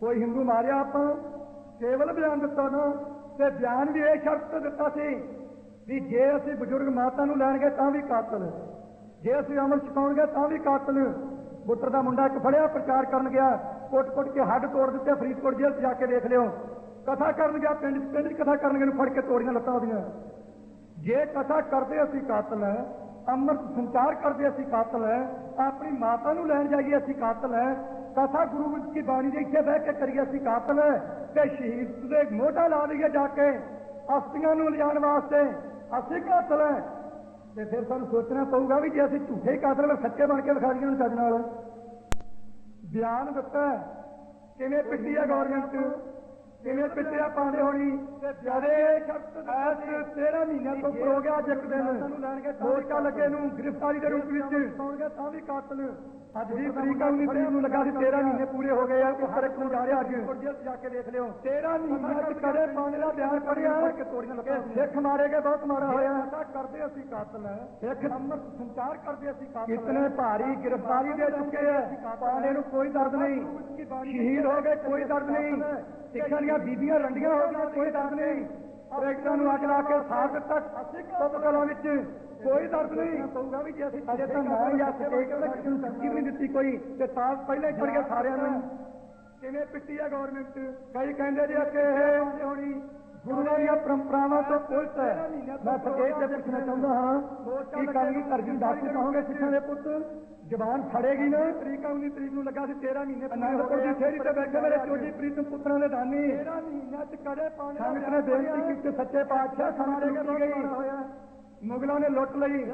ਕੋਈ ਹਿੰਦੂ ਮਾਰਿਆ ਆਪਾਂ, ਕੇਵਲ ਬਿਆਨ ਦਿੱਤਾ ਨਾ, ਤੇ ਬਿਆਨ ਵੀ ਇਹ ਸ਼ਰਤ ਤੇ ਦਿੱਤਾ ਸੀ ਵੀ ਜੇ ਅਸੀਂ ਬਜ਼ੁਰਗ ਮਾਤਾ ਨੂੰ ਲੈਣਗੇ ਤਾਂ ਵੀ ਕਾਤਲ। ਜੇ ਅਸੀਂ ਅਮਲ ਛਕਾਉਣਗੇ ਤਾਂ ਵੀ ਕਾਤਲ। ਪੁੱਤਰ ਦਾ ਮੁੰਡਾ ਇੱਕ ਫੜਿਆ, ਪ੍ਰਚਾਰ ਕਰਨ ਗਿਆ, ਕੁੱਟ-ਕੁੱਟ ਕੇ ਹੱਡ ਤੋੜ ਦਿੱਤੇ, ਫਰੀਦਕੋਟ ਜੇਲ੍ਹ 'ਚ ਜਾ ਕੇ ਦੇਖ ਲਿਓ। ਕਥਾ ਕਰਨ ਗਿਆ, ਪਿੰਡ 'ਚ ਪਿੰਡ 'ਚ ਕਥਾ ਕਰਨ ਗਏ ਨੂੰ ਫੜ ਕੇ ਤੋੜੀਆਂ ਲੱਤਾਂ ਉਹਦੀਆਂ। ਜੇ ਕਥਾ ਕਰਦੇ ਅਸੀਂ ਕਾਤਲ ਹੈ, ਅੰਮ੍ਰਿਤ ਸੰਚਾਰ ਕਰਦੇ ਅਸੀਂ ਕਾਤਲ ਹੈ, ਆਪਣੀ ਮਾਤਾ ਨੂੰ ਲੈਣ ਜਾਈਏ ਅਸੀਂ ਕਾਤਲ ਹੈ ਕਥਾ ਗੁਰੂ ਕੀ ਬਾਣੀ ਦੇ ਬਹਿ ਕੇ ਕਰੀਏ ਅਸੀਂ ਕਾਤਲ ਹੈ ਤੇ ਸ਼ਹੀਦ ਦੇ ਮੋਢਾ ਲਾ ਲਈਏ ਜਾ ਕੇ। ਅਸਤੀਆਂ ਨੂੰ ਲਿਜਾਣ ਵਾਸਤੇ ਅਸੀਂ ਕਾਤਲ ਹੈ। ਤੇ ਫਿਰ ਸਾਨੂੰ ਸੋਚਣਾ ਪਊਗਾ ਵੀ ਜੇ ਅਸੀਂ ਝੂਠੇ ਕਾਤਲ ਫਿਰ ਸੱਚੇ ਬਣ ਕੇ ਵਿਖਾ ਦਈਏ ਨੂੰ ਨਾਲ। ਬਿਆਨ ਦਿੱਤਾ ਕਿਵੇਂ ਪਿੱਟੀ ਹੈ ਗਵਰਨਮੈਂਟ ਕਿਵੇਂ ਪਿੱਟਿਆ ਪਾਉਂਦੇ ਹੋਣੀ? ਤੇ ਜਦੇ ਸ਼ਖਸ ਐਸ 13 ਮਹੀਨਿਆਂ ਤੋਂ ਹੋ ਗਿਆ ਅੱਜ ਇੱਕ ਦਿਨ। ਮੋਰਚਾ ਲੱਗੇ ਨੂੰ ਗ੍ਰਿਫਤਾਰੀ ਦੇ ਰੂਪ ਵਿੱਚ। ਪਾਉਣਗੇ ਤਾਂ ਵੀ ਕਾਤਲ। ਅੱਜ ਦੀ ਤਰੀਕ 19 ਤਰੀਕ ਨੂੰ ਲੱਗਾ ਸੀ 13 ਮਹੀਨੇ ਪੂਰੇ ਹੋ ਗਏ ਆ ਉੱਪਰ ਇੱਕ ਨੂੰ ਜਾ ਰਿਹਾ ਅੱਜ। ਜੇਲ੍ਹ ਜਾ ਕੇ ਦੇਖ ਲਿਓ 13 ਮਹੀਨਿਆਂ ਚ ਕਦੇ ਪਾਉਣੇ ਦਾ ਬਿਆਨ ਪੜਿਆ ਕਿ ਤੋੜੀਆਂ ਲੱਗੇ ਸਿੱਖ ਮਾਰੇ ਗਏ ਬਹੁਤ ਮਾਰਾ ਹੋਇਆ। ਤਾਂ ਕਰਦੇ ਅਸੀਂ ਕਾਤਲ ਸਿੱਖ ਅੰਮ੍ਰਿਤ ਸੰਚਾਰ ਕਰਦੇ ਅਸੀਂ ਕਾਤਲ ਕਿਤਨੇ ਭਾਰੀ ਗ੍ਰਿਫਤਾਰੀ ਦੇ ਚੁੱਕੇ ਹੈ। ਪਾਣੇ ਨੂੰ ਕੋਈ ਦਰਦ ਨਹੀਂ। ਸ਼ਹੀਦ ਹੋ? ਗਏ ਕੋਈ ਦਰਦ ਨਹੀਂ। ਸਿੱਖਾਂ ਦੀਆਂ ਬੀਬੀਆਂ ਰੰਡੀਆਂ ਹੋ ਗਈਆਂ ਕੋਈ ਦਰਦ ਨਹੀਂ। ਟਰੈਕਟਰਾਂ ਨੂੰ ਅੱਗ ਲਾ ਕੇ ਸਾੜ ਦਿੱਤਾ। ਤੁੱਪ ਕਲਾਂ ਵਿੱਚ ਕੋਈ ਦਰਦ ਨਹੀਂ। ਪਊਗਾ ਵੀ ਜੇ ਅਸੀਂ ਅਜੇ ਤਾਂ ਨਾ ਜਾਂ ਸਟੇਟ ਦਾ ਕਿਸੇ ਨੂੰ ਨਹੀਂ ਦਿੱਤੀ ਕੋਈ। ਤੇ ਤਾਂ ਪਹਿਲਾਂ ਹੀ ਚੜ ਗਿਆ ਸਾਰਿਆਂ ਨੂੰ। ਕਿਵੇਂ ਪਿੱਟੀ ਆ ਗਵਰਨਮੈਂਟ ਕਈ ਕਹਿੰਦੇ ਜੀ ਕਿ ਇਹ ਹੋਣੀ? ਗੁਰੂਆਂ ਦੀਆਂ ਪਰੰਪਰਾਵਾਂ ਤੋਂ ਉਲਟ ਹੈ। ਮੈਂ ਸਟੇਟ ਤੇ ਪੁੱਛਣਾ ਚਾਹੁੰਦਾ ਹਾਂ ਕਿ ਕਾਂਗੀ ਅਰਜਨ ਡਾਕੂ ਕਹੋਗੇ ਸਿੱਖਾਂ ਦੇ ਪੁੱਤ ਜ਼ਬਾਨ ਫੜੇਗੀ ਨਾ? ਤਰੀਕ 19 ਤਰੀਕ ਨੂੰ ਲੱਗਾ ਸੀ 13 ਮਹੀਨੇ ਅਨੰਦਪੁਰ ਦੀ ਠੇਰੀ ਤੇ ਬੈਠੇ ਮੇਰੇ ਚੋਜੀ ਪ੍ਰੀਤਮ ਪੁੱਤਰਾਂ ਦੇ ਦਾਨੀ 13 ਮਹੀਨਿਆਂ ਚ ਕੜੇ ਪਾਣੇ ਸੰਗਤ ਨੇ ਬੇਨਤੀ ਕੀਤੀ ਸੱਚੇ ਪਾਤਸ਼ਾਹ ਸਾਨੂੰ ਲੁੱਟੀ ਗਈ। ਮੁਗਲਾਂ ਨੇ ਲੁੱਟ ਲਈ।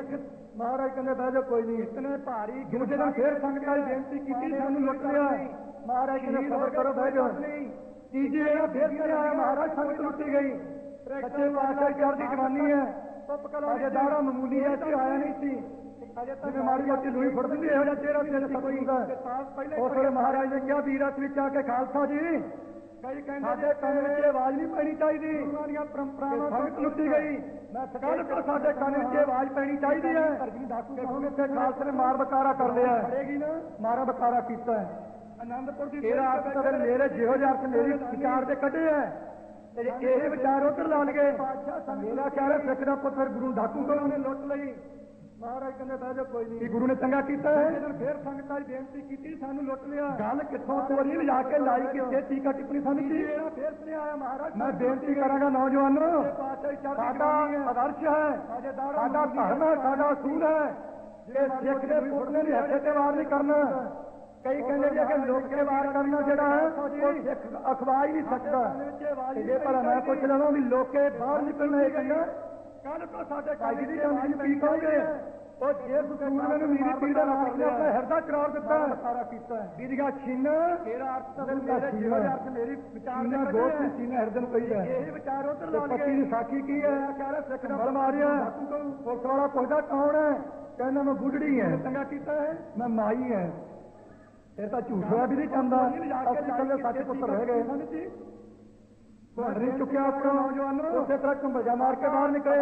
ਮਹਾਰਾਜ ਕਹਿੰਦੇ ਬਹਿ ਜਾ ਕੋਈ ਨਹੀਂ। ਇਤਨੇ ਭਾਰੀ ਦੂਜੇ ਦਿਨ ਫੇਰ ਸੰਗਤਾਂ ਦੀ ਬੇਨਤੀ ਕੀਤੀ ਸਾਨੂੰ ਲੁੱਟ ਲਿਆ। ਮਹਾਰਾਜ ਕਹਿੰਦੇ ਸਬਰ ਕਰੋ ਬਹਿ ਜਾਓ। ਤੀਜੇ ਦਿਨ ਫੇਰ ਆਇਆ ਮਹਾਰਾਜ ਸੰਗਤ ਲੁੱਟੀ ਗਈ। ਸੱਚੇ ਪਾਤਸ਼ਾਹ ਚੜ੍ਹਦੀ ਜਵਾਨੀ ਹੈ। ਅਜੇ ਦਾੜਾ ਮਾਮੂਲੀ ਹੈ ਤੇ ਆਇਆ ਨਹੀਂ ਸੀ। ਜਿਵੇਂ ਮਾੜੀ ਮੋਟੀ ਲੂਈ ਫੜ ਦਿੰਦੀ ਇਹੋ ਜਿਹਾ ਚਿਹਰਾ ਤੇਰੇ ਸਤਿਗੁਰੂ ਦਾ ਉਸ ਵੇਲੇ ਮਹਾਰਾਜ ਨੇ ਕਿਹਾ ਵੀਰਤ ਵਿੱਚ ਆ ਕੇ ਖਾਲਸਾ ਜੀ ਕਈ ਕਹਿੰਦੇ ਸਾਡੇ ਕੰਨ ਵਿੱਚ ਆਵਾਜ਼ ਨਹੀਂ ਪੈਣੀ ਚਾਹੀਦੀ। ਦੀਆਂ ਪਰੰਪਰਾਵਾਂ ਸੰਗਤ ਲੁੱਟੀ ਗਈ। ਮੈਂ ਕੱਲ ਤੋਂ ਸਾਡੇ ਕੰਨ ਵਿੱਚ ਆਵਾਜ਼ ਪੈਣੀ ਚਾਹੀਦੀ ਹੈ ਕਿ ਹੁਣ ਇੱਥੇ ਖਾਲਸੇ ਨੇ ਮਾਰ ਬਕਾਰਾ ਕਰ ਲਿਆ ਮਾਰਾ ਬਕਾਰਾ ਕੀਤਾ ਹੈ। ਆਨੰਦਪੁਰ ਦੀ ਤੇਰਾ ਅਰਥ ਤਾਂ ਫਿਰ ਮੇਰੇ ਜਿਹੋ ਜਿਹਾ ਅਰਥ ਮੇਰੀ ਵਿਚਾਰ ਦੇ ਕੱਢੇ ਹੈ ਤੇ ਜੇ ਇਹ ਵਿਚਾਰ ਉਧਰ ਲਾ ਲਗੇ ਮੇਰਾ ਕਹਿ ਰਿਹਾ ਸਿੱਖ ਦਾ ਪੁੱਤ ਫਿਰ ਗੁਰੂ ਡਾਕੂ ਕੋਲੋਂ ਨੇ ਲੁੱਟ ਲਈ। ਮਹਾਰਾਜ ਕਹਿੰਦੇ ਬਹਿ ਜਾ ਕੋਈ ਨਹੀਂ। ਗੁਰੂ ਨੇ ਚੰਗਾ ਕੀਤਾ ਹੈ ਜਦੋਂ ਫੇਰ ਸੰਗਤਾਂ ਦੀ ਬੇਨਤੀ ਕੀਤੀ ਸਾਨੂੰ ਲੁੱਟ ਲਿਆ। ਗੱਲ ਕਿੱਥੋਂ ਤੋਰੀ ਲਿਜਾ ਕੇ ਲਾਈ ਕਿੱਥੇ ਟੀਕਾ ਟਿੱਪਣੀ ਸਾਨੂੰ ਕੀ? ਫੇਰ ਸੁਣਿਆ ਆਇਆ ਮਹਾਰਾਜ ਮੈਂ ਬੇਨਤੀ ਕਰਾਂਗਾ ਨੌਜਵਾਨੋ ਸਾਡਾ ਆਦਰਸ਼ ਹੈ ਸਾਡਾ ਧਰਮ ਹੈ। ਸਾਡਾ ਅਸੂਲ ਹੈ ਜੇ ਸਿੱਖ ਦੇ ਪੁੱਤ ਨੇ ਹੱਥੇ ਤੇ ਵਾਰ ਨਹੀਂ ਕਰਨਾ। ਕਈ ਕਹਿੰਦੇ ਜੀ ਕਿ ਲੋਕੇ ਵਾਰ ਕਰਨਾ ਜਿਹੜਾ ਹੈ ਉਹ ਅਖਵਾ ਹੀ ਨਹੀਂ ਸਕਦਾ। ਜੇ ਪਰ ਮੈਂ ਪੁੱਛ ਲਵਾਂ ਵੀ ਲੋਕੇ ਬਾਹਰ ਨਿਕਲਣਾ ਇਹ ਕਹਿੰਦਾ ਕੱਲ ਤੋਂ ਸਾਡੇ ਕਾਜੀ ਦੀ ਜਮਾਨ ਪੀ ਕਹੋਗੇ? ਉਹ ਜੇ ਸੂਰ ਮੈਨੂੰ ਮੀਰੀ ਪੀਰ ਦਾ ਨਾਮ ਨੇ ਆਪਣਾ ਹਿਰਦਾ ਕਰਾਰ ਦਿੱਤਾ। ਸਾਰਾ ਕੀਤਾ ਬੀਜਗਾ ਛਿੰਨ ਤੇਰਾ ਅਰਥ ਤਾਂ ਮੇਰੇ ਜਿਹੜਾ ਅਰਥ ਮੇਰੀ ਵਿਚਾਰ ਦੇ ਗੋਤ ਦੀ ਸੀਨਾ ਹਿਰਦੇ ਨੂੰ ਕਹੀਦਾ। ਇਹ ਵਿਚਾਰ ਉਧਰ ਲਾ ਲਈਏ। ਪੱਤੀ ਦੀ ਸਾਖੀ ਕੀ ਹੈ? ਕਹਿ ਰਿਹਾ ਸਿੱਖ ਦਾ ਬਲ ਮਾਰਿਆ। ਪੁਲਿਸ ਵਾਲਾ ਪੁੱਛਦਾ ਕੌਣ ਹੈ? ਕਹਿੰਦਾ ਮੈਂ ਬੁੱਢੜੀ ਹਾਂ। ਚੰਗਾ ਕੀਤਾ ਹੈ। ਮੈਂ ਮਾਈ ਹਾਂ। ਇਹ ਤਾਂ ਝੂਠ ਹੋਇਆ ਵੀ ਨਹੀਂ ਚੰਦਾ ਅਸੀਂ ਕੱਲੇ ਸੱਚ ਪੁੱਤਰ ਰਹਿ ਗਏ ਨਹੀਂ ਚੁੱਕਿਆ ਆਪਣਾ। ਨੌਜਵਾਨ ਉਸੇ ਤਰ੍ਹਾਂ ਕੰਬਜਾ ਮਾਰ ਕੇ ਬਾਹਰ ਨਿਕਲੇ।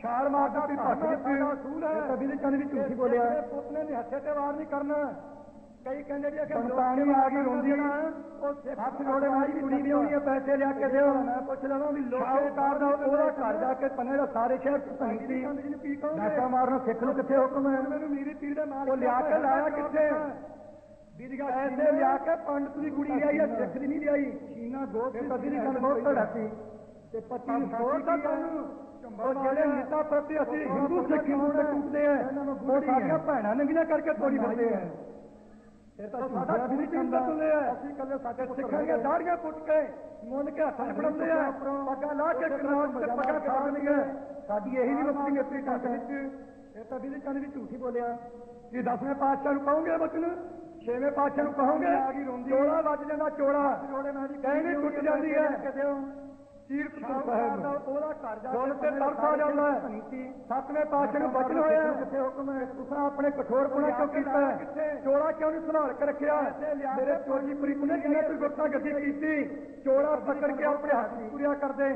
ਛਾਲ ਮਾਰਦਾ ਵੀ ਭੱਜ ਦਿੱਤੀ। ਕਦੀ ਦੇ ਕੰਨ ਵੀ ਝੂਠੀ ਬੋਲਿਆ। ਪੁੱਤ ਨੇ ਹੱਥੇ ਤੇ ਵਾਰ ਨਹੀਂ ਕਰਨਾ। ਕਈ ਕਹਿੰਦੇ ਜੀ ਕਿ ਸੰਤਾਨੀ ਆ ਗਈ ਰੋਂਦੀ ਨਾ ਉਹ ਹੱਥ ਜੋੜੇ ਮਾਰੀ ਕੁੜੀ ਵੀ ਆਉਣੀ ਹੈ ਪੈਸੇ ਲਿਆ ਕੇ ਦਿਓ। ਮੈਂ ਪੁੱਛ ਲਵਾਂ ਵੀ ਲੋਕਾਂ ਦਾ ਉਹਦਾ ਘਰ ਜਾ ਕੇ ਪੰਨੇ ਦਾ ਸਾਰੇ ਸ਼ਹਿਰ ਭੰਤੀ ਡਾਕਾ ਮਾਰਨਾ ਸਿੱਖ ਨੂੰ ਕਿੱਥੇ ਹੁਕਮ ਹੈ? ਮੈਨੂੰ ਮੀਰੀ ਪੀਰ ਦਾ ਨਾਲ ਉਹ ਲਿਆ ਕੇ ਲਾਇਆ ਕਿੱਥੇ? ਬੀਜਗਾ ਐਸੇ ਲਿਆ ਕੇ ਪੰਡਤ ਦੀ ਕੁੜੀ ਲਿਆਈ ਆ ਸਿੱਖ ਦੀ ਨਹੀਂ ਲਿਆਈ ਚੀਨਾ ਗੋਤ ਤੇ ਕਦੀ ਦੀ ਗੱਲ ਬਹੁਤ ਧੜਾ ਸੀ ਤੇ ਪਤੀ ਹੋਰ ਤਾਂ ਤੁਹਾਨੂੰ ਉਹ ਜਿਹੜੇ ਨੀਤਾ ਪ੍ਰਤੀ ਅਸੀਂ ਹਿੰਦੂ ਸਿੱਖ ਨੂੰ ਤੇ ਟੁੱਟਦੇ ਆ ਉਹ ਸਾਡੀਆਂ ਭੈਣਾਂ ਨੰਗੀਆਂ ਕਰਕੇ ਤੋੜੀ ਫਿਰਦੇ ਆ ਇਹ ਤਾਂ ਸਾਡਾ ਖੂਨ ਚੰਦਾ ਅਸੀਂ ਕੱਲੇ ਸਾਡੇ ਸਿੱਖਾਂ ਦੀਆਂ ਦਾੜੀਆਂ ਪੁੱਟ ਕੇ ਮੁੰਨ ਕੇ ਹੱਥਾਂ ਫੜਾਉਂਦੇ ਆ ਪੱਗਾਂ ਲਾ ਕੇ ਕਨਾਲ ਤੇ ਪੱਗਾਂ ਖਾ ਦਿੰਦੇ ਸਾਡੀ ਇਹੀ ਨਹੀਂ ਮੁਕਤੀ ਮੇਤਰੀ ਟੱਕ ਵਿੱਚ ਇਹ ਤਾਂ ਵੀ ਕੰਨ ਵੀ ਝੂਠੀ ਬੋਲਿਆ। ਇਹ ਦਸਵੇਂ ਪਾਤਸ਼ਾਹ ਨੂੰ ਕਹੋਗੇ ਬਚਨ? ਛੇਵੇਂ ਪਾਤਸ਼ਾਹ ਨੂੰ ਕਹੋਗੇ? ਚੋਲਾ ਵੱਜ ਜਾਂਦਾ ਚੋਲਾ। ਕਹਿੰਦੀ ਟੁੱਟ ਜਾਂਦੀ ਹੈ। ਚੀਰ ਸਾਹਿਬ ਦਾ ਉਹਦਾ ਘਰ ਜਾ ਕੇ ਤੇ ਤਰਸ ਆ ਜਾਂਦਾ ਹੈ। ਸੱਤਵੇਂ ਪਾਤਸ਼ਾਹ ਨੂੰ ਬਚਨ ਹੋਇਆ। ਕਿੱਥੇ ਹੁਕਮ ਹੈ? ਤੁਸੀਂ ਆਪਣੇ ਕਠੋਰਪੁਣਾ ਕਿਉਂ ਕੀਤਾ? ਚੋਲਾ ਕਿਉਂ ਨਹੀਂ ਸੰਭਾਲ ਕੇ ਰੱਖਿਆ? ਮੇਰੇ ਚੋਜੀ ਪ੍ਰੀਤ ਨੇ ਜਿੰਨੇ ਤੂੰ ਗੁਰਤਾ ਗੱਦੀ ਕੀਤੀ? ਚੋਲਾ ਪਕੜ ਕੇ ਆਪਣੇ ਹੱਥ ਪੂਰਿਆ ਕਰਦੇ।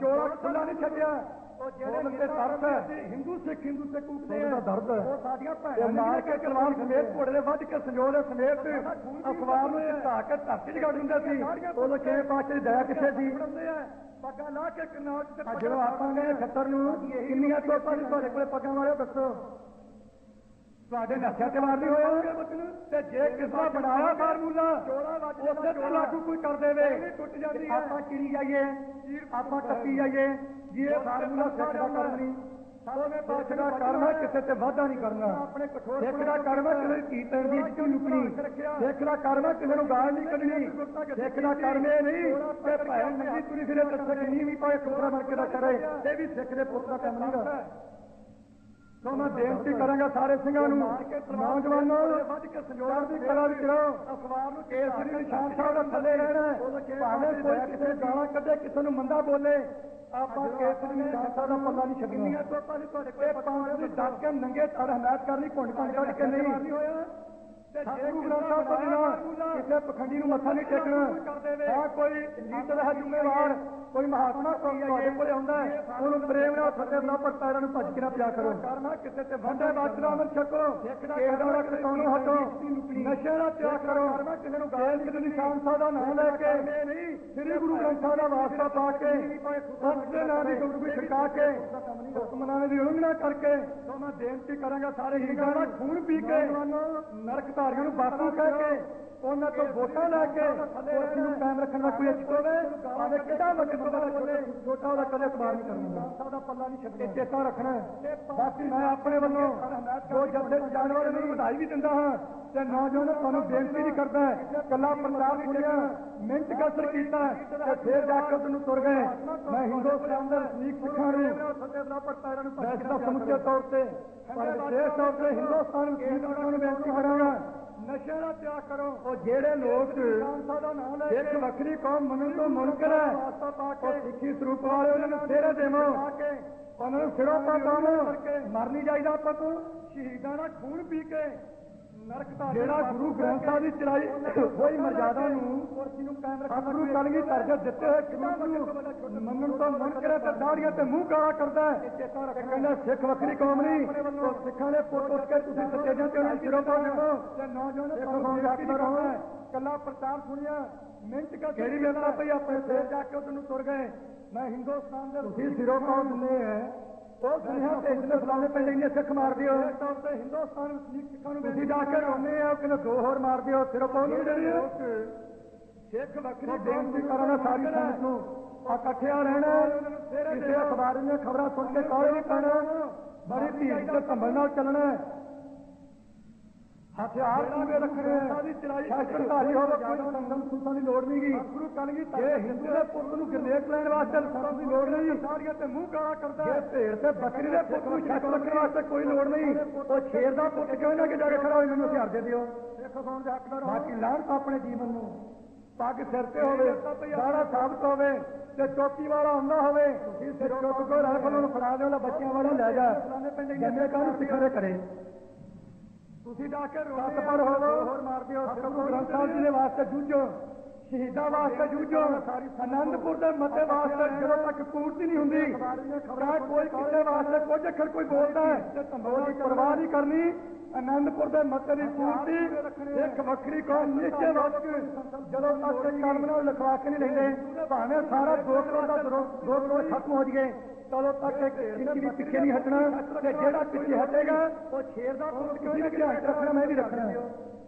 ਚੋਲਾ ਖੁੱਲਾ ਨਹੀਂ ਛੱਡਿਆ। ਉਹ ਜਿਹੜੇ ਤੇ ਦਰਦ ਹੈ। ਹਿੰਦੂ ਸਿੱਖ ਹਿੰਦੂ ਸਿੱਖ ਕੂਕਦੇ ਦਾ ਦਰਦ ਹੈ। ਉਹ ਸਾਡੀਆਂ ਤੇ ਭੈਣਾਂ ਮਾਰ ਕੇ ਕਲਵਾਰ ਸਮੇਤ ਘੋੜੇ ਦੇ ਵੱਢ ਕੇ ਸੰਜੋਗ ਦੇ ਸਮੇਤ ਅਖਬਾਰ ਨੂੰ ਚਿਤਾ ਕੇ ਧਰਤੀ 'ਚ ਗੱਡ ਦਿੰਦੇ ਸੀ। ਉਦੋਂ ਛੇ ਪਾਸੇ ਦੀ ਦਇਆ ਕਿੱਥੇ ਸੀ? ਪੱਗਾਂ ਲਾ ਕੇ ਕਿਨਾਰ ਤੇ ਜਦੋਂ ਆਪਾਂ ਨੇ ਖੱਤਰ ਨੂੰ ਕਿੰਨੀਆਂ ਤੋਪਾਂ ਤੁਹਾਡੇ ਕੋਲੇ ਪੱਗਾਂ ਵਾਲਿਓ ਦੱਸੋ। ਤੁਹਾਡੇ ਨਸ਼ਿਆਂ ਤੇ ਮਾਰ ਨਹੀਂ ਹੋਇਆ ਤੇ ਜੇ ਕਿਸ ਬਣਾਇਆ ਫਾਰਮੂਲਾ ਉਸੇ ਤੇ ਲਾਗੂ ਕੋਈ ਕਰ ਦੇਵੇ। ਟੁੱਟ ਜਾਂਦੀ ਆਪਾਂ ਚਿੜੀ ਜਾਈਏ, ਆਪਾਂ ਟੱਪੀ ਜਾਈਏ, ਜੀ ਇਹ ਫਾਰਮੂਲਾ ਸਿੱਖ ਦਾ ਕਰਮ ਨਹੀਂ ਸਾਵੇਂ ਸਿੱਖ ਦਾ ਕਰਮ ਹੈ, ਕਿਸੇ ਤੇ ਵਾਧਾ ਨਹੀਂ ਕਰਨਾ। ਆਪਣੇ ਕਠੋਰ ਸਿੱਖ ਦਾ ਕਰਮ ਹੈ, ਕਿਸੇ ਦੀ ਧੀ ਦੀ ਇੱਜ਼ਤ ਲੁਕਣੀ ਸਿੱਖ ਦਾ ਕਰਮ ਹੈ, ਕਿਸੇ ਨੂੰ ਗਾਲ ਨਹੀਂ ਕੱਢਣੀ। ਸਿੱਖ ਦਾ ਕਰਮ ਇਹ ਨਹੀਂ ਕਿ ਭੈਣ ਨੰਗੀ ਤੁਰੀ ਫਿਰੇ, ਤੇ ਨਹੀਂ ਵੀ ਪਾਏ, ਟੁਕੜਾ ਬਣ ਕੇ ਰੱਖ ਰਹੇ ਇਹ ਵੀ ਸਿੱਖ ਦੇ ਪੁੱਤ ਦਾ ਕੰਮ ਨਹੀਂਗਾ ਸੋ ਮੈਂ ਬੇਨਤੀ ਕਰਾਂਗਾ ਸਾਰੇ ਸਿੰਘਾਂ ਨੂੰ ਨੌਜਵਾਨੋ ਵੱਧ ਕੇ ਸੰਜੋਗ ਚੜ੍ਹਦੀ ਕਲਾ ਵਿੱਚ ਰਹੋ। ਅਖਬਾਰ ਨੂੰ ਕੇਸਰੀ ਨਿਸ਼ਾਨ ਸਾਹਿਬ ਦਾ ਥੱਲੇ ਰਹਿਣਾ। ਭਾਵੇਂ ਕੋਈ ਕਿਸੇ ਗਾਲਾਂ ਕੱਢੇ ਕਿਸੇ ਨੂੰ ਮੰਦਾ ਬੋਲੇ ਆਪਾਂ ਕੇਸਰੀ ਨਿਸ਼ਾਨ ਸਾਹਿਬ ਦਾ ਪੱਲਾ ਨਹੀਂ ਛੱਡਣਾ। ਇਹ ਪੰਜ ਦੀ ਡੱਕ ਕੇ ਨੰਗੇ ਤਰ ਹਮਾਇਤ ਕਰਨੀ ਘੁੰਡ ਘੁੰਡ ਕੱਢ ਕੇ ਨਹੀਂ। ਤੇ ਸਤਿਗੁਰੂ ਗ੍ਰੰਥ ਸਾਹਿਬ ਤੋਂ ਬਿਨਾਂ ਕਿਸੇ ਪਖੰਡੀ ਨੂੰ ਮੱਥਾ ਨਹੀਂ ਟੇਕਣਾ? ਹਾਂ ਕੋਈ ਲੀਡਰ ਹੈ ਜ਼ਿੰਮੇਵਾਰ ਕੋਈ ਮਹਾਤਮਾ ਤੁਹਾਡੇ ਕੋਲੇ ਆਉਂਦਾ ਹੈ ਉਹਨੂੰ ਪ੍ਰੇਮ ਨਾਲ ਫਤਿਹ ਬਣਾ ਪਰ ਪੈਰਾਂ ਨੂੰ ਭੱਜ ਕੇ ਨਾ ਪਿਆ ਕਰੋ। ਕਿਸੇ ਤੇ ਵੰਡੇ ਬਾਜਰਾ ਅਮਰ ਛਕੋ ਕਿਸੇ ਦਾ ਰੱਖ ਕੌਣੋਂ ਹਟੋ ਨਸ਼ੇ ਦਾ ਤਿਆਗ ਕਰੋ ਕਿਸੇ ਨੂੰ ਗਾਲ ਦੇ ਨਿਸ਼ਾਨ ਸਾਹਿਬ ਦਾ ਨਾਮ ਲੈ ਕੇ ਨਹੀਂ। ਸ੍ਰੀ ਗੁਰੂ ਗ੍ਰੰਥ ਸਾਹਿਬ ਦਾ ਵਾਸਤਾ ਪਾ ਕੇ ਸੱਚ ਦੇ ਨਾਂ ਦੀ ਗੁਰੂ ਛਿੜਕਾ ਕੇ ਹੁਕਮਨਾਮੇ ਦੀ ਉਲੰਘਣਾ ਕਰਕੇ ਸੋ ਮੈਂ ਬੇਨਤੀ ਕਰਾਂਗਾ ਸਾਰੇ ਹੀਰਾਂ ਦਾ ਖੂਨ ਪੀ ਕੇ ਨਰਕ ਧਾਰੀਆਂ ਨੂੰ ਬਾਪੂ ਕਹਿ ਕੇ ਉਹਨਾਂ ਤੋਂ ਵੋਟਾਂ ਲੈ ਕੇ ਕੁਰਸੀ ਨੂੰ ਕਾਇਮ ਰੱਖਣ ਦਾ ਕੋਈ ਇੱਛੁਕ ਹੋਵੇ ਭਾਵੇਂ ਕਿਹੜਾ ਵਕਤ ਬੰਦਾ ਬੋਲੇ ਛੋਟਾ ਉਹਦਾ ਕਦੇ ਇਤਬਾਰ ਨਹੀਂ ਕਰਨਾ ਸਾਡਾ ਪੱਲਾ ਨਹੀਂ ਛੱਡਣਾ। ਚੇਤਾ ਰੱਖਣਾ। ਬਾਕੀ ਮੈਂ ਆਪਣੇ ਵੱਲੋਂ ਜੋ ਜੱਥੇ ਜਾਣ ਵਾਲੇ ਨੂੰ ਵਧਾਈ ਵੀ ਦਿੰਦਾ ਹਾਂ ਤੇ ਨੌਜਵਾਨੋ ਤੁਹਾਨੂੰ ਬੇਨਤੀ ਵੀ ਕਰਦਾ ਹੈ ਕੱਲਾ ਪੰਜਾਬ ਸੁਣਿਆ ਮਿੰਟ ਕਸਰ ਕੀਤਾ ਤੇ ਫੇਰ ਜਾ ਕੇ ਉਹਨੂੰ ਤੁਰ ਗਏ। ਮੈਂ ਹਿੰਦੁਸਤਾਨ ਦੇ ਵਸਨੀਕ ਸਿੱਖਾਂ ਨੂੰ ਦੇਸ਼ ਦਾ ਸਮੁੱਚੇ ਤੌਰ ਤੇ ਪਰ ਵਿਸ਼ੇਸ਼ ਤੌਰ ਤੇ ਹਿੰਦੁਸਤਾਨ ਨੂੰ ਬੇਨਤੀ ਕਰਾਂਗਾ ਨਸ਼ੇ ਦਾ ਤਿਆਗ ਕਰੋ। ਉਹ ਜਿਹੜੇ ਲੋਕ ਇੱਕ ਵੱਖਰੀ ਕੌਮ ਮੰਨਣ ਤੋਂ ਮੁਨਕਰ ਹੈ ਉਹ ਸਿੱਖੀ ਸਰੂਪ ਵਾਲੇ ਉਹਨਾਂ ਨੂੰ ਫੇਰੇ ਦੇਵੋ। ਉਹਨਾਂ ਨੂੰ ਸਿਰੋਂ ਪਾ ਦਾਵੋ ਮਰ ਨਹੀਂ ਜਾਈਦਾ ਆਪਾਂ ਤੋਂ। ਸ਼ਹੀਦਾਂ ਦਾ ਖੂਨ ਪੀ ਕੇ ਜਿਹੜਾ ਗੁਰੂ ਗ੍ਰੰਥ ਸਾਹਿਬ ਦੀ ਚੜਾਈ ਹੋਈ ਮਰਜ਼ਾਦਾ ਨੂੰ ਨੂੰ ਸਤਿਗੁਰੂ ਕਲਗੀ ਕੇ ਦਿੱਤੇ ਹੋਏ ਸਰੂਪ ਨੂੰ ਮੰਨਣ ਤੋਂ ਮਨ ਕਰੇ ਤੇ ਦਾੜੀਆਂ ਤੇ ਮੂੰਹ ਕਾਲਾ ਕਰਦਾ ਹੈ ਤੇ ਕਹਿੰਦਾ ਸਿੱਖ ਵੱਖਰੀ ਕੌਮ ਨਹੀਂ ਉਹ ਸਿੱਖਾਂ ਦੇ ਪੁੱਤ ਉੱਠ ਕੇ ਤੁਸੀਂ ਸੱਚੇਜਾਂ ਤੇ ਉਹਨਾਂ ਨੂੰ ਸਿਰੋਂ ਪਾ ਦਿਓ ਤੇ ਨੌਜਵਾਨ ਰਹੋ। ਕੱਲਾ ਪ੍ਰਚਾਰ ਸੁਣਿਆ ਮਿੰਟ ਕਾ ਕਿਹੜੀ ਵੇਲਾ ਪਈ ਆਪਣੇ ਫੇਰ ਜਾ ਕੇ ਉਹਨੂੰ ਤੁਰ ਗਏ। ਮੈਂ ਹਿੰਦੁਸਤਾਨ ਦੇ ਤੁਸੀਂ ਸਿਰੋਂ ਪਾ ਦਿੰਦੇ ਹੈ ਉਹ ਸੁਨੇਹਾ ਭੇਜਦੇ ਫਲਾਣੇ ਪਿੰਡ ਇੰਨੇ ਸਿੱਖ ਮਾਰ ਦਿਓ ਤੌਰ ਤੇ ਹਿੰਦੁਸਤਾਨ ਸਿੱਖਾਂ ਨੂੰ ਤੁਸੀਂ ਆ ਕਹਿੰਦੇ ਦੋ ਹੋਰ ਮਾਰ ਦਿਓ ਸਿਰੋਂ ਪਾਉ ਨਹੀਂ ਦੇਣੀ ਸਿੱਖ ਵੱਖਰੀ ਬੇਨਤੀ ਕਰਾਂਗਾ ਸਾਰੀ ਸੰਗਤ ਨੂੰ। ਆ ਇਕੱਠਿਆ ਰਹਿਣਾ ਕਿਸੇ ਅਖਬਾਰ ਦੀਆਂ ਖਬਰਾਂ ਸੁਣ ਕੇ ਕਾਲੇ ਨਹੀਂ ਪੈਣਾ ਬੜੀ ਧੀਰ ਤੇ ਸੰਭਲ ਨਾਲ ਚੱਲਣਾ। ਹਥਿਆਰ ਪੂਰੇ ਰੱਖਣੇ ਹੈ। ਸ਼ਾਸਤਰਧਾਰੀ ਹੋਵੇ ਕੋਈ ਸੰਗਮ ਸੁਸਾਂ ਦੀ ਲੋੜ ਨਹੀਂ ਗੀ ਗੁਰੂ ਕਲਗੀ ਜੇ ਹਿੰਦੂ ਦੇ ਪੁੱਤ ਨੂੰ ਗ੍ਰਨੇਡ ਲੈਣ ਵਾਸਤੇ ਲਾਇਸੈਂਸ ਦੀ ਲੋੜ ਨਹੀਂ। ਸਾਰੀਆਂ ਤੇ ਮੂੰਹ ਕਾਲਾ ਕਰਦਾ ਜੇ ਭੇਡ ਤੇ ਬੱਕਰੀ ਦੇ ਪੁੱਤ ਨੂੰ ਛੱਕ ਰੱਖਣ ਵਾਸਤੇ ਕੋਈ ਲੋੜ ਨਹੀਂ। ਉਹ ਸ਼ੇਰ ਦਾ ਪੁੱਤ ਕਿਉਂ ਨਾ ਕਿ ਜਾ ਕੇ ਖੜਾ ਹੋਏ ਮੈਨੂੰ ਹਥਿਆਰ ਦੇ ਦਿਓ। ਸਿੱਖ ਕੌਮ ਦੇ ਹੱਕਦਾਰ ਬਾਕੀ ਲਾਹਨਤ ਆਪਣੇ ਜੀਵਨ ਨੂੰ। ਪੱਗ ਸਿਰ ਤੇ ਹੋਵੇ ਦਾੜਾ ਸਾਬਤ ਹੋਵੇ ਤੇ ਟੋਪੀ ਵਾਲਾ ਹੁੰਦਾ ਹੋਵੇ ਤੇ ਚੁੱਕ ਕੋ ਰਾਈਫਲ ਨੂੰ ਫੜਾ ਦੇ ਉਹਦਾ ਬੱਚਿਆਂ ਵਾਲਾ ਲੈ ਜਾ। ਜੰਮੇ ਕਾਹਨੂੰ ਸਿੱਖਾਂ ਦੇ ਕਰੇ ਤੁਸੀਂ ਜਾ ਕੇ ਸੱਤ ਪਰ ਹੋਵੋ ਹੋਰ ਮਾਰ ਦਿਓ ਸਤਿਗੁਰੂ ਗ੍ਰੰਥ ਸਾਹਿਬ ਜੀ ਦੇ ਵਾਸਤੇ ਜੂਝੋ। ਸ਼ਹੀਦਾਂ ਵਾਸਤੇ ਜੂਝੋ ਆਨੰਦਪੁਰ ਦੇ ਮੱਤੇ ਵਾਸਤੇ ਜਦੋਂ ਤੱਕ ਪੂਰਤੀ ਨਹੀਂ ਹੁੰਦੀ ਤਾਂ ਕੋਈ ਕਿਸੇ ਵਾਸਤੇ, ਕੁਝ ਅੱਖਰ ਕੋਈ ਬੋਲਦਾ ਹੈ, ਉਹਦੀ ਪਰਵਾਹ ਨਹੀਂ ਕਰਨੀ। ਆਨੰਦਪੁਰ ਦੇ ਮੱਤੇ ਦੀ ਪੂਰਤੀ ਇੱਕ ਵੱਖਰੀ ਕੌਮ ਨਿਸ਼ਚੈ ਵਕਤ ਜਦੋਂ ਤੱਕ ਇਹ ਕਲਮ ਨਾਲ ਲਿਖਵਾ ਕੇ ਨਹੀਂ ਲੈਂਦੇ ਭਾਵੇਂ ਸਾਰਾ 2 ਕਰੋੜ ਦਾ 2 ਕਰੋੜ ਖਤਮ ਹੋ ਜਗੇ ਤਦੋਂ ਤੱਕ ਇੱਕ ਇੰਚ ਵੀ ਪਿੱਛੇ ਨਹੀਂ ਹਟਣਾ, ਤੇ ਜਿਹੜਾ ਪਿੱਛੇ ਹਟੇਗਾ, ਉਹ ਸ਼ੇਰ ਦਾ ਪੁੱਤ ਕਿਉਂ ਨਹੀਂ ਧਿਆਨ 'ਚ ਰੱਖਣਾ, ਮੈਂ ਵੀ ਰੱਖਣਾ।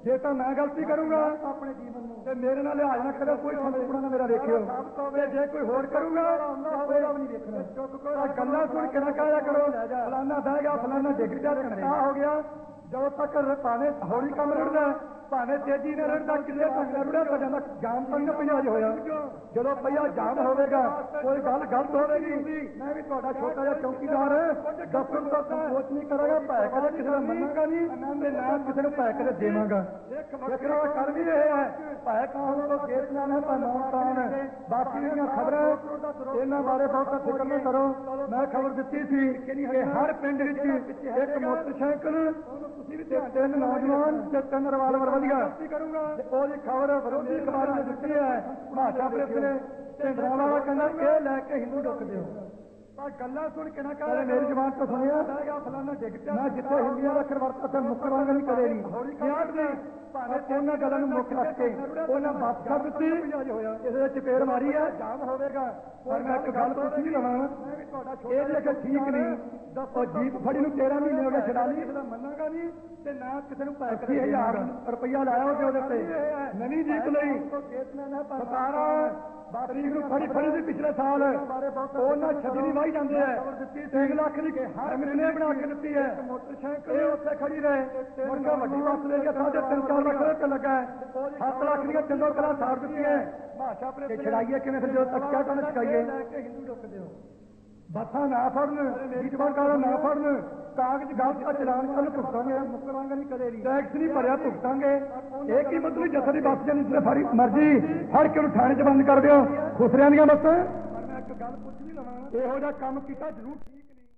ਜੇ ਤਾਂ ਮੈਂ ਗਲਤੀ ਕਰੂੰਗਾ ਆਪਣੇ ਜੀਵਨ ਨੂੰ। ਤੇ ਮੇਰੇ ਨਾਲ ਲਿਹਾਜ਼ ਨਾ ਕਰੋ ਕੋਈ ਸੰਤਪੁਣਾ ਨਾ ਮੇਰਾ ਵੇਖਿਓ ਤੇ ਜੇ ਕੋਈ ਹੋਰ ਕਰੂਗਾ ਉਹਦਾ ਵੀ ਨਹੀਂ ਵੇਖਣਾ ਆ ਗੱਲਾਂ ਸੁਣ ਕੇ ਨਾ ਕਹਿਆ ਕਰੋ ਫਲਾਨਾ ਬਹਿ ਗਿਆ ਫਲਾਨਾ ਡਿੱਗ ਗਿਆ ਆ ਹੋ ਗਿਆ। ਜਦੋਂ ਤੱਕ ਭਾਵੇਂ ਹੌਲੀ ਕੰਮ ਰੜਦਾ ਭਾਵੇਂ ਤੇਜ਼ੀ ਨਾਲ ਰੜਦਾ ਕਿਲੇ ਢੰਗ ਨਾਲ ਰੜਿਆ ਤਾਂ ਜਾਂਦਾ ਜਾਮ ਤਾਂ ਨਾ ਪਿਆ ਹੋਇਆ। ਜਦੋਂ ਪਈਆ ਜਾਮ ਹੋਵੇਗਾ, ਕੋਈ ਗੱਲ ਗਲਤ ਹੋਵੇਗੀ। ਮੈਂ ਵੀ ਤੁਹਾਡਾ ਛੋਟਾ ਜਿਹਾ ਚੌਕੀਦਾਰ ਦਫ਼ਤਰ ਤੋਂ ਸੋਚ ਨਹੀਂ ਕਰਾਂਗਾ ਭੈ ਕਦੇ ਕਿਸੇ ਦਾ ਮੰਨਾਂਗਾ ਨਹੀਂ ਤੇ ਨਾ ਕਿਸੇ ਨੂੰ ਭੈ ਕਦੇ ਦੇਵਾਂਗਾ। ਦੇਖਣਾ ਕਰ ਵੀ ਰਹੇ ਹੈ ਭੈ ਕਾਹੋਂ ਤੋਂ ਕੇਸ ਨਾ ਹੈ ਤਾਂ ਨੌਂ ਹੈ ਬਾਕੀ ਦੀਆਂ ਖਬਰਾਂ ਇਹਨਾਂ ਬਾਰੇ ਬਹੁਤਾ ਫਿਕਰ ਨਾ ਕਰੋ। ਮੈਂ ਖਬਰ ਦਿੱਤੀ ਸੀ ਕਿ ਹਰ ਪਿੰਡ ਵਿੱਚ ਇੱਕ ਮੋਟਰਸਾਈਕਲ ਤੇ ਤਿੰਨ ਨੌਜਵਾਨ ਤੇ ਤਿੰਨ ਰਿਵਾਲਵਰ ਵਧੀਆ। ਕਰੂੰਗਾ ਉਹਦੀ ਖਬਰ ਵਿਰੋਧੀ ਅਖਬਾਰ ਨੇ ਦਿੱਤੀ ਹੈ। ਭਾਸ਼ਾ ਪ੍ਰੈਸ ਨੇ ਢਿੰਡਰਾਂ ਵਾਲਾ ਕਹਿੰਦਾ, ਇਹ ਲੈ ਕੇ ਹਿੰਦੂ ਡੁੱਕ ਦਿਓ ਪਰ ਗੱਲਾਂ ਸੁਣ ਕੇ ਨਾ ਪਹਿਲੇ ਮੇਰੀ ਜ਼ਬਾਨ ਤੋਂ ਸੁਣਿਆ। ਫਲਾਣਾ ਡਿੱਗ ਪਿਆ। ਮੈਂ ਜਿੱਥੇ ਹਿੰਦੀਆਂ ਦਾ ਅਖਰ ਵਰਤਾ ਤੇ ਮੁਕਰਾਂਗਾ ਨਹੀਂ ਕਦੇ ਨਹੀਂ ਯਾਦ ਨਹੀਂ ਪਰ ਉਹਨਾਂ ਗੱਲਾਂ ਨੂੰ ਮੁੱਖ ਰੱਖ ਕੇ ਉਹਨਾਂ ਬਾਤ ਕਰ ਦਿੱਤੀ ਇਹਦੇ ਵਿੱਚ ਚਪੇੜ ਮਾਰੀ ਹੈ ਜਾਮ ਹੋਵੇਗਾ ਪਰ ਮੈਂ ਇੱਕ ਗੱਲ ਪੁੱਛ ਨਹੀਂ ਲਵਾਂ ਇਹ ਕਿ ਠੀਕ ਨਹੀਂ ਉਹ ਜੀਪ ਫੜੀ ਨੂੰ 13 ਮਹੀਨੇ ਹੋ ਗਏ ਛਡਾ ਲਈ ਮੰਨਾਂਗਾ ਨਹੀਂ ਤੇ ਨਾ ਕਿਸੇ ਨੂੰ ਪੈਸੇ 80000 ਰੁਪਇਆ ਲਾਇਆ ਉਹਦੇ ਉਹਦੇ ਤੇ ਨਵੀਂ ਜੀਪ ਲਈ। ਗੇਟਮੈਨ ਹੈ ਪਰ ਸਤਾਰਾਂ। ਤਰੀਕ ਨੂੰ ਫੜੀ ਫੜੀ ਸੀ ਪਿਛਲੇ ਸਾਲ। ਉਹਨਾਂ ਛੱਡੀ ਨਹੀਂ ਵਾਹੀ ਜਾਂਦੇ ਐ 3 ਲੱਖ ਦੀ ਐਮਰੀ ਨੇ ਬਣਾ ਕੇ ਦਿੱਤੀ ਹੈ। ਮੋਟਰਸਾਈਕਲ ਇਹ ਉੱਥੇ ਖੜੀ ਰਹੇ। ਮੁਰਗਾ ਵੱਡੀ ਬੱਸ ਲੈ ਕੇ ਸਾਢੇ ਤਿੰਨ ਚਾਰ ਲੱਖ ਰੁਪਏ ਲੱਗਾ ਹੈ। 7 ਲੱਖ ਦੀਆਂ ਚੰਦੋ ਕਲਾ ਸਾੜ ਦਿੱਤੀਆਂ ਭਾਸ਼ਾ ਤੇ ਛੜਾਈਏ ਕਿਵੇਂ ਫਿਰ ਜਦੋਂ ਤੱਕ ਕਿਆ ਤਾਂ ਛਕਾਈਏ। ਲੈ ਕੇ ਹਿੰਦੂ ਰੁਕਦੇ ਹੋ। ਬੱਸਾਂ ਨਾ ਫੜਨ ਕਾਲਾ ਨਾ ਫੜਨ ਕਾਗਜ਼ ਗਲਤ ਦਾ ਚਲਾਨ ਕੱਲ ਭੁਗਤਾਂਗੇ। ਮੁਕਰਾਂਗਾ ਨਹੀਂ ਕਦੇ ਨਹੀਂ ਟੈਕਸ ਨਹੀਂ ਭਰਿਆ ਭੁਗਤਾਂਗੇ। ਇਹ ਕੀ ਮਤਲਬ ਜੱਥਾ ਦੀ ਬੱਸ ਜਾਨੀ ਜਿੱਥੇ ਫੜੀ ਮਰਜ਼ੀ ਫੜ ਕੇ ਉਹਨੂੰ ਥਾਣੇ 'ਚ ਬੰਦ ਕਰ ਦਿਓ। ਖੁਸਰਿਆਂ ਦੀਆਂ ਬੱਸਾਂ। ਪਰ ਮੈਂ ਇੱਕ ਗੱਲ ਪੁੱਛ ਨਹੀਂ ਲਵਾਂ। ਇਹੋ ਜਿਹਾ ਕੰਮ ਕੀਤਾ ਜ਼ਰੂਰ। ਠੀਕ